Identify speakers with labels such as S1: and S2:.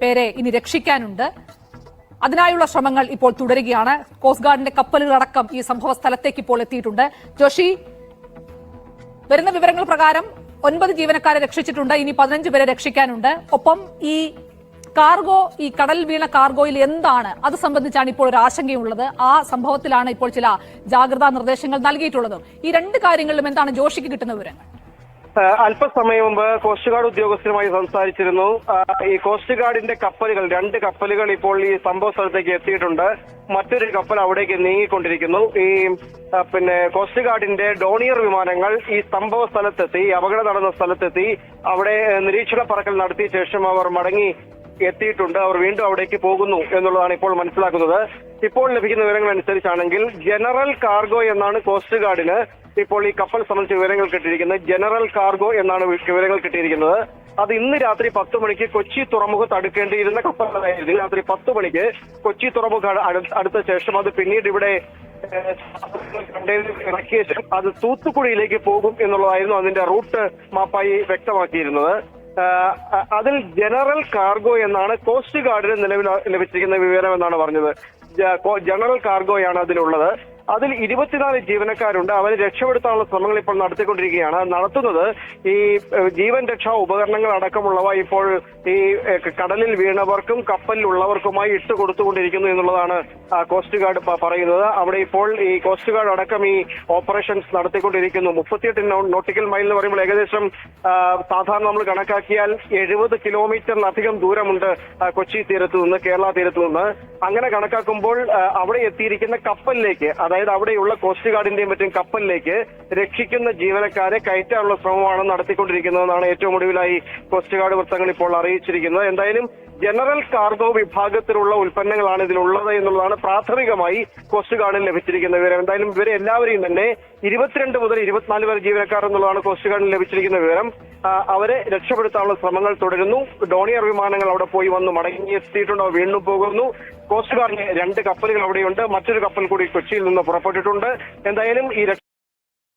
S1: പേരെ ഇനി രക്ഷിക്കാനുണ്ട്. അതിനായുള്ള ശ്രമങ്ങൾ ഇപ്പോൾ തുടരുകയാണ്. കോസ്റ്റ് ഗാർഡിന്റെ കപ്പലുകളടക്കം ഈ സംഭവ സ്ഥലത്തേക്ക് ഇപ്പോൾ എത്തിയിട്ടുണ്ട്. ജോഷി വരുന്ന വിവരങ്ങൾ പ്രകാരം ഒൻപത് ജീവനക്കാരെ രക്ഷിച്ചിട്ടുണ്ട്. ഇനി പതിനഞ്ച് പേരെ രക്ഷിക്കാനുണ്ട്. ഒപ്പം ഈ കാർഗോ ഈ കടൽ വീണ കാർഗോയിൽ എന്താണ്? അത് സംബന്ധിച്ചാണ് ഇപ്പോൾ ഒരു ആശങ്കയുള്ളത്. ആ സംഭവത്തിലാണ് ഇപ്പോൾ ചില ജാഗ്രതാ നിർദ്ദേശങ്ങൾ നൽകിയിട്ടുള്ളത്. ഈ രണ്ട് കാര്യങ്ങളിലും എന്താണ് ജോഷിക്ക് കിട്ടുന്ന വിവരങ്ങൾ?
S2: അല്പസമയം മുമ്പ് കോസ്റ്റ് ഗാർഡ് ഉദ്യോഗസ്ഥരുമായി സംസാരിച്ചിരുന്നു. ഈ കോസ്റ്റ് ഗാർഡിന്റെ കപ്പലുകൾ രണ്ട് കപ്പലുകൾ ഇപ്പോൾ ഈ സംഭവ സ്ഥലത്തേക്ക് എത്തിയിട്ടുണ്ട്. മറ്റൊരു കപ്പൽ അവിടേക്ക് നീങ്ങിക്കൊണ്ടിരിക്കുന്നു. ഈ പിന്നെ കോസ്റ്റ് ഗാർഡിന്റെ ഡോണിയർ വിമാനങ്ങൾ ഈ സംഭവ സ്ഥലത്തെത്തി അപകടം നടന്ന സ്ഥലത്തെത്തി അവിടെ നിരീക്ഷണ പറക്കൽ നടത്തിയ ശേഷം അവർ മടങ്ങി എത്തിയിട്ടുണ്ട്. അവർ വീണ്ടും അവിടേക്ക് പോകുന്നു എന്നുള്ളതാണ് ഇപ്പോൾ മനസ്സിലാക്കുന്നത്. ഇപ്പോൾ ലഭിക്കുന്ന വിവരങ്ങൾ അനുസരിച്ചാണെങ്കിൽ ജനറൽ കാർഗോ എന്നാണ് കോസ്റ്റ് ഗാർഡിന് ഇപ്പോൾ ഈ കപ്പൽ സംബന്ധിച്ച വിവരങ്ങൾ കിട്ടിയിരിക്കുന്നത് ജനറൽ കാർഗോ എന്നാണ് വിവരങ്ങൾ കിട്ടിയിരിക്കുന്നത്. അത് ഇന്ന് രാത്രി പത്ത് മണിക്ക് കൊച്ചി തുറമുഖത്ത് അടുക്കേണ്ടിയിരുന്ന കപ്പലായിരുന്നു. രാത്രി പത്ത് മണിക്ക് കൊച്ചി തുറമുഖ അടുത്ത ശേഷം അത് പിന്നീട് ഇവിടെ ഇറക്കിയ ശേഷം അത് തൂത്തുക്കുടിയിലേക്ക് പോകും എന്നുള്ളതായിരുന്നു അതിന്റെ റൂട്ട് മാപ്പായി വ്യക്തമാക്കിയിരുന്നത്. അതിൽ ജനറൽ കാർഗോ എന്നാണ് കോസ്റ്റ് ഗാർഡിന് നിലവിൽ ലഭിച്ചിരിക്കുന്ന വിവരം എന്നാണ് പറഞ്ഞത്. ജനറൽ കാർഗോയാണ് അതിലുള്ളത്. അതിൽ ഇരുപത്തിനാല് ജീവനക്കാരുണ്ട്. അവരെ രക്ഷപ്പെടുത്താനുള്ള ശ്രമങ്ങൾ ഇപ്പോൾ നടത്തിക്കൊണ്ടിരിക്കുകയാണ്. നടത്തുന്നത് ഈ ജീവൻ രക്ഷാ ഉപകരണങ്ങൾ അടക്കമുള്ളവ ഇപ്പോൾ ഈ കടലിൽ വീണവർക്കും കപ്പലിലുള്ളവർക്കുമായി ഇട്ട് കൊടുത്തുകൊണ്ടിരിക്കുന്നു എന്നുള്ളതാണ് കോസ്റ്റ് ഗാർഡ് പറയുന്നത്. അവിടെ ഇപ്പോൾ ഈ കോസ്റ്റ് ഗാർഡ് അടക്കം ഈ ഓപ്പറേഷൻസ് നടത്തിക്കൊണ്ടിരിക്കുന്നു. മുപ്പത്തിയെട്ട് നോട്ടിക്കൽ മൈൽ എന്ന് പറയുമ്പോൾ ഏകദേശം സാധാരണ നമ്മൾ കണക്കാക്കിയാൽ എഴുപത് കിലോമീറ്ററിലധികം ദൂരമുണ്ട് കൊച്ചി തീരത്തു നിന്ന് കേരള തീരത്തു നിന്ന്. അങ്ങനെ കണക്കാക്കുമ്പോൾ അവിടെ എത്തിയിരിക്കുന്ന കപ്പലിലേക്ക് അതായത് അവിടെയുള്ള കോസ്റ്റ് ഗാർഡിന്റെയും മറ്റും കപ്പലിലേക്ക് രക്ഷിക്കുന്ന ജീവനക്കാരെ കയറ്റാനുള്ള ശ്രമമാണ് നടത്തിക്കൊണ്ടിരിക്കുന്നതെന്നാണ് ഏറ്റവും ഒടുവിലായി കോസ്റ്റ് ഗാർഡ് വൃത്തങ്ങൾ ഇപ്പോൾ അറിയിച്ചിരിക്കുന്നത്. എന്തായാലും ജനറൽ കാർഗോ വിഭാഗത്തിലുള്ള ഉൽപ്പന്നങ്ങളാണ് ഇതിലുള്ളത് എന്നുള്ളതാണ് പ്രാഥമികമായി കോസ്റ്റ് ഗാർഡിന് ലഭിച്ചിരിക്കുന്ന വിവരം. എന്തായാലും ഇവരെ എല്ലാവരെയും തന്നെ ഇരുപത്തിരണ്ട് മുതൽ ഇരുപത്തിനാല് വരെ ജീവനക്കാർ എന്നുള്ളതാണ് കോസ്റ്റ് ഗാർഡിന് ലഭിച്ചിരിക്കുന്ന വിവരം. അവരെ രക്ഷപ്പെടുത്താനുള്ള ശ്രമങ്ങൾ തുടരുന്നു. ഡോണിയർ വിമാനങ്ങൾ അവിടെ പോയി വന്ന്. മടങ്ങിയെത്തിയിട്ടുണ്ട് വീണ്ടും പോകുന്നു. കോസ്റ്റ് ഗാർഡിന് രണ്ട് കപ്പലുകൾ അവിടെയുണ്ട്. മറ്റൊരു കപ്പൽ കൂടി കൊച്ചിയിൽ നിന്ന് പുറപ്പെട്ടിട്ടുണ്ട്. എന്തായാലും ഈ